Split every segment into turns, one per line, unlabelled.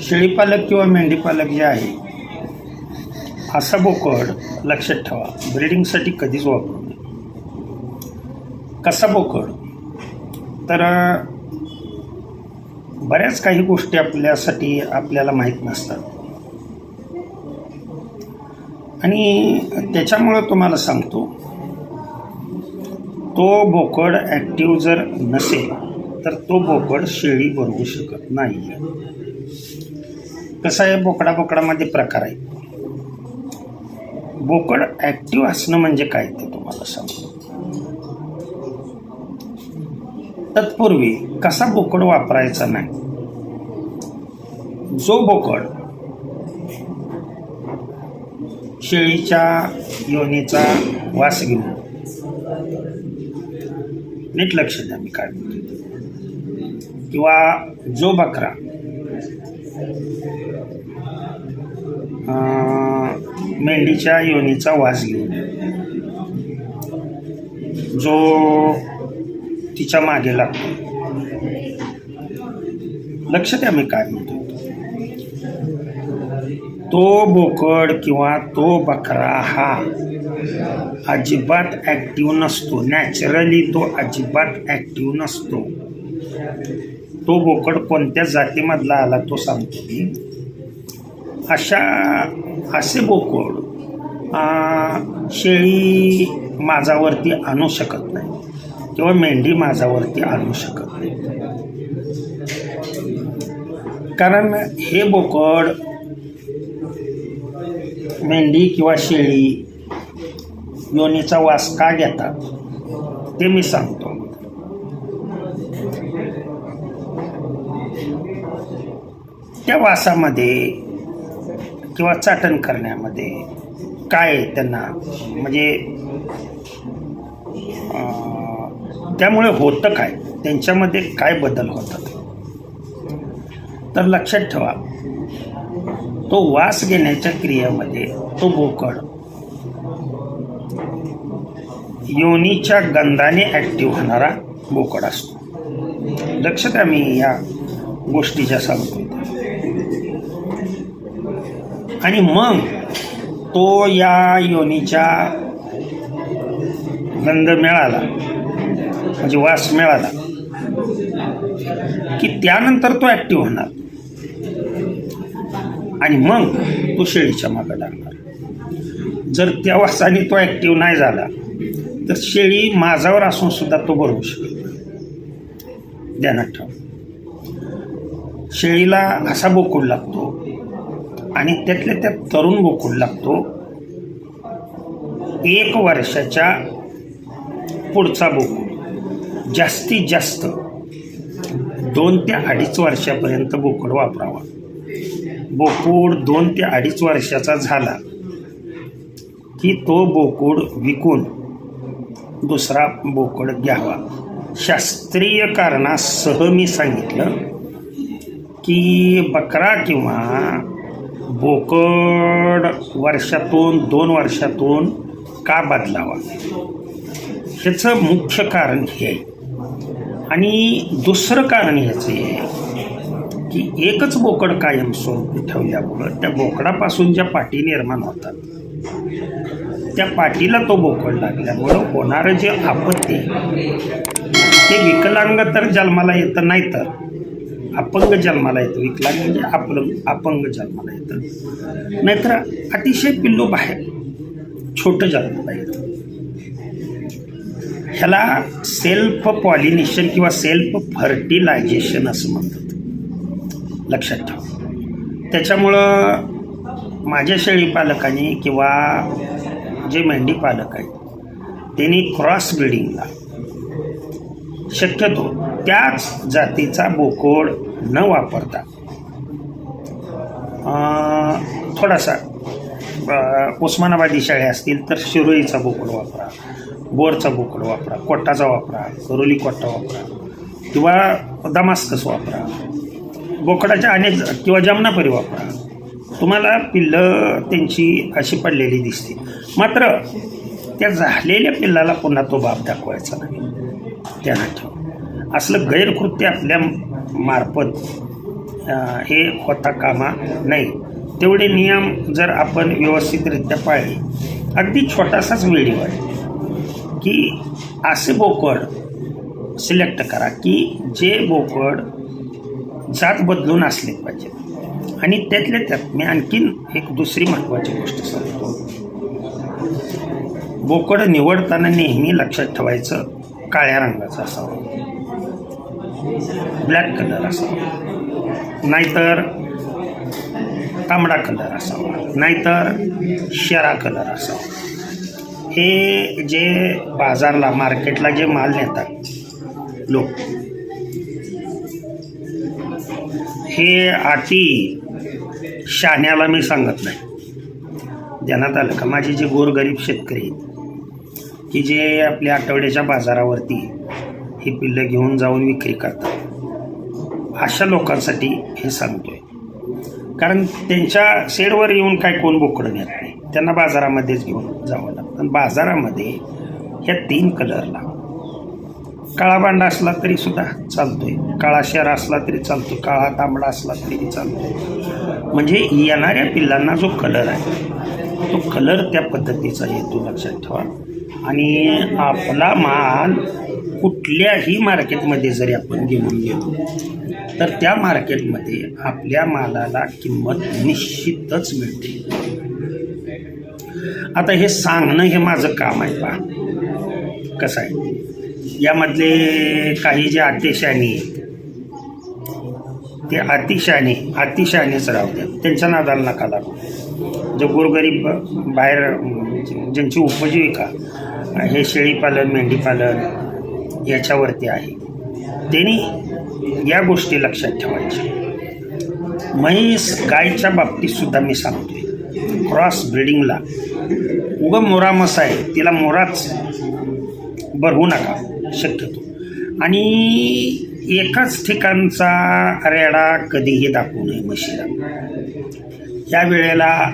शेळीपालक किंवा मेंढीपालक जे आहे असा बोकड लक्षात ठेवा. ब्रिडिंगसाठी कधीच वापरू नये. कसा बोकड? तर बऱ्याच काही गोष्टी आपल्यासाठी आपल्याला माहीत नसतात. आणि त्याच्यामुळं तुम्हाला सांगतो तो बोकड ॲक्टिव्ह जर नसेल तर तो बोकड शेळी बनवू शकत नाही. कसं आहे? बोकडा बोकडामध्ये प्रकार आहे. बोकड ॲक्टिव्ह असणं म्हणजे काय ते तुम्हाला सांगतो. तत्पूर्वी कसा बोकड वापरायचा नाही? जो बोकड शेळीच्या योनीचा वास घेऊन नीट लक्ष द्या मी काय म्हणतो किंवा जो बकरा मेंढीच्या योनीचा वास घेऊन. जो तिच्यामागे लागतो. लक्ष द्या मी काय म्हणतो तो बोकड किंवा तो बकरा हा अजिबात ॲक्टिव्ह नसतो. नॅचरली तो अजिबात ॲक्टिव्ह नसतो. तो बोकड कोणत्या जातीमधला आला तो सांगतो मी. अशा असे बोकड शेळी माझावरती आणू शकत नाही किंवा मेंढी माझावरती आणू शकत नाही. कारण हे बोकड मेंढी किंवा शेळी योनीचा वास का घेतात ते मी सांगतो. त्या वासामध्ये किंवा चाटण करण्यामध्ये काय आहे त्यांना? म्हणजे त्यामुळे होतं काय? त्यांच्यामध्ये काय बदल होतात? तर लक्षात ठेवा तो वास घेण्याच्या क्रियेमध्ये तो बोकड योनीच्या गंधाने ॲक्टिव्ह होणारा बोकड असतो. लक्ष द्या मी या गोष्टीच्या सांगतो आणि मग तो या योनीच्या गंध मिळाला म्हणजे वास मिळाला की त्यानंतर तो ॲक्टिव्ह होणार. आणि मग तो शेळीच्या मागं लागणार. जर त्या वासाने तो ॲक्टिव्ह नाही झाला तर शेळी माझावर असून सुद्धा तो बरवू शकत ध्यानात ठेव. शेळीला असा बोकूड लागतो आणि त्यातल्या त्यात तरुण बोकूड लागतो. एक वर्षाच्या पुढचा बोकूड जास्तीत जास्त दोन ते अडीच वर्षापर्यंत बोकड वापरावा. बोकूड दोन ते अडीच वर्षाचा झाला की तो बोकूड विकून दुसरा बोकड घ्यावा. शास्त्रीय कारणासह मी सांगितलं की बकरा किंवा बोकड वर्षातून दोन वर्षातून का बदलावा? ह्याचं मुख्य कारण हे आहे. आणि दुसरं कारण ह्याचं हे आहे की एकच बोकड कायम स्वरूपी ठेवल्यामुळं त्या बोकडापासून ज्या पाठी निर्माण होतात त्या पाठीला तो बोकड लागल्यामुळं होणारं जे आपत्ती ते विकलांग तर जन्माला येतं नाही तर अपंग जन्माला येतं. विकलांग म्हणजे अपंग अपंग जन्माला येतं. नाहीतर अतिशय पिल्लू बाहेर छोटं जन्माला येतं. ह्याला सेल्फ पॉलिनेशन किंवा सेल्फ फर्टिलायझेशन असं म्हणतात. लक्षात ठेवा. त्याच्यामुळं माझ्या शेळी पालकांनी किंवा जे मेंढी पालक आहेत त्यांनी क्रॉस ब्रिडिंगला शक्यतो त्याच जातीचा बोकोड न वापरता. थोडासा उस्मानाबादी शाळे असतील तर शिरोईचा बोकड वापरा बोरचा बोकड वापरा कोटाचा वापरा करोली कोटा वापरा किंवा दमास्कस वापरा. बोकडाच्या अनेक किंवा जमनापरी वापरा. तुम्हाला पिल्लं त्यांची अशी पडलेली दिसते मात्र त्या झालेल्या पिल्लाला पुन्हा तो बाप दाखवायचा नाही. त्यांना ठेव असलं गैरकृत्य आपल्या मार्फत हे होता कामा नाही तेवढे नियम जर आपण व्यवस्थितरित्या पाळले अगदी छोटासाच व्हिडिओ आहे की असे बोकड सिलेक्ट करा की जे बोकड जात बदलून असले पाहिजे. आणि त्यातल्या त्यात मी आणखीन एक दुसरी महत्त्वाची गोष्ट सांगतो. बोकड निवडताना नेहमी लक्षात ठेवायचं काळ्या रंगाचं असावं. ब्लॅक कलर असावा. नाहीतर तांबडा कलर असावा. नाहीतर शरा कलर असावा. हे जे बाजारला मार्केटला जे माल नेतात लोक हे अति शाण्याला मी सांगत नाही. ध्यानात आलं का? माझे जे गोरगरीब शेतकरी आहेत की जे आपल्या आठवड्याच्या बाजारावरती ही पिल्लं घेऊन जाऊन विक्री करतात. अशा लोकांसाठी हे सांगतोय. कारण त्यांच्या शेडवर येऊन काय कोण बोकडं नेत नाही. त्यांना बाजारामध्येच घेऊन जावं लागतं. आणि बाजारामध्ये ह्या तीन कलरला. काळा बांडा असला तरी सुद्धा चालतोय. काळा शेर असला तरी चालतो काळा तांबडा असला तरी चालतो म्हणजे येणाऱ्या पिल्लांना जो कलर आहे तो कलर त्या पद्धतीचा येतो लक्षात ठेवा. आणि आपला माल कुठल्याही मार्केटमध्ये जरी आपण घेऊन गेलो तर त्या मार्केटमध्ये आपल्या मालाला किंमत निश्चितच मिळते. आता हे सांगणं हे माझं काम आहे पहा. कसं आहे? यामधले काही जे अतिशहाणी आहेत ते अतिशहाणे अतिशहाणेच राहतात त्यांच्या नादाला नका लागू. जे गोरगरीब बाहेर ज्यांची उपजीविका हे शेळीपालन मेंढीपालन याच्यावरती आहे. त्यांनी या गोष्टी लक्षात ठेवायच्या. म्हैस गायच्या बाबतीतसुद्धा मी सांगतोय. क्रॉस ब्रिडिंगला उगं मोरा मस आहे तिला मोराच भरवू नका शक्यतो. आणि एकाच ठिकाणचा रेडा कधीही दाखवू नये म्हशीला. या वेळेला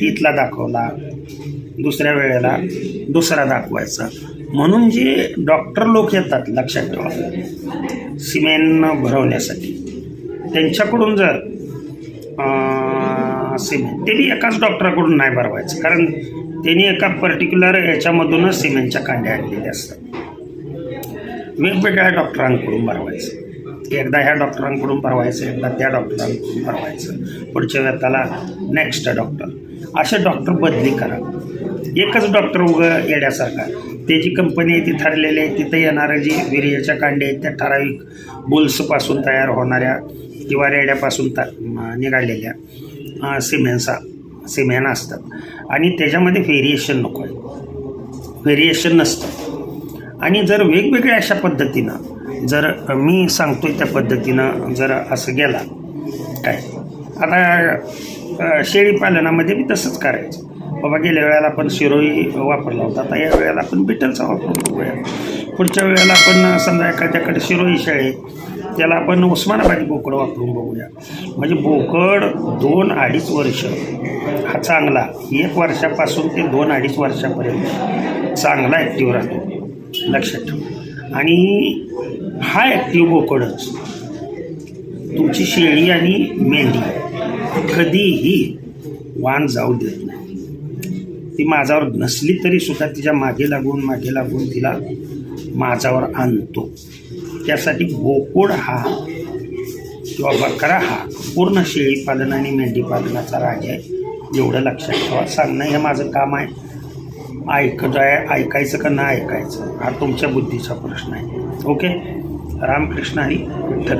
इथला दाखवला दुसऱ्या वेळेला दुसरा दाखवायचा. म्हणून जे डॉक्टर लोक येतात लक्षात ठेवा. सिमेंट भरवण्यासाठी. त्यांच्याकडून जर सिमेंट ते बी एकाच डॉक्टराकडून नाही भरवायचं. कारण त्यांनी एका पर्टिक्युलर याच्यामधूनच सिमेंटच्या कांड्या आणलेल्या असतात. वेगवेगळ्या डॉक्टरांकडून भरवायचं. एकदा ह्या डॉक्टरांकडून भरवायचं एकदा त्या डॉक्टरांकडून भरवायचं. पुढच्या वेळेला नेक्स्ट डॉक्टर. असे डॉक्टर बदली करा. एकच डॉक्टर उगं येण्यासारखा त्याची कंपनी आहे ती ठरलेली आहे तिथं येणारं जी विर्याच्या कांड्या आहेत त्या ठराविक बुल्सपासून तयार होणाऱ्या किंवा रेड्यापासून त निघालेल्या अं, सिमेंटचा सिमेंट असतात. आणि त्याच्यामध्ये व्हेरिएशन नको आहे. व्हेरिएशन नसतं. आणि जर वेगवेगळ्या अशा पद्धतीनं जर मी सांगतोय त्या पद्धतीनं जर असं गेला काय? आता शेळीपालनामध्ये मी तसंच करायचं. बाबा गेल्या वेळेला आपण शिरोई वापरला होता आता या वेळेला आपण बिटलचा वापर बघूया. पुढच्या वेळेला आपण समजा एखाद्याकडे शिरोई शाळे त्याला आपण उस्मानाबादी बोकड वापरून बघूया. म्हणजे बोकड दोन अडीच वर्ष हा चांगला. एक वर्षापासून ते दोन अडीच वर्षापर्यंत चांगला ॲक्टिव्ह राहतो. लक्षात ठेवा. आणि हा ॲक्टिव्ह बोकडच तुमची शेळी आणि मेंढी कधीही वाण जाऊ देत नाही. ती माझावर नसली तरी सुद्धा तिच्यामागे लागून मागे लागून तिला माझावर आणतो. त्यासाठी गोकुळ हा किंवा बकरा हा पूर्ण शेळीपालन आणि मेंढीपालनाचा राजा आहे. एवढं लक्षात ठेवा. सांगणं हे माझं काम आहे. ऐकत आहे ऐकायचं का नाही ऐकायचं? हा तुमच्या बुद्धीचा प्रश्न आहे. ओके? रामकृष्ण आणि विठ्ठल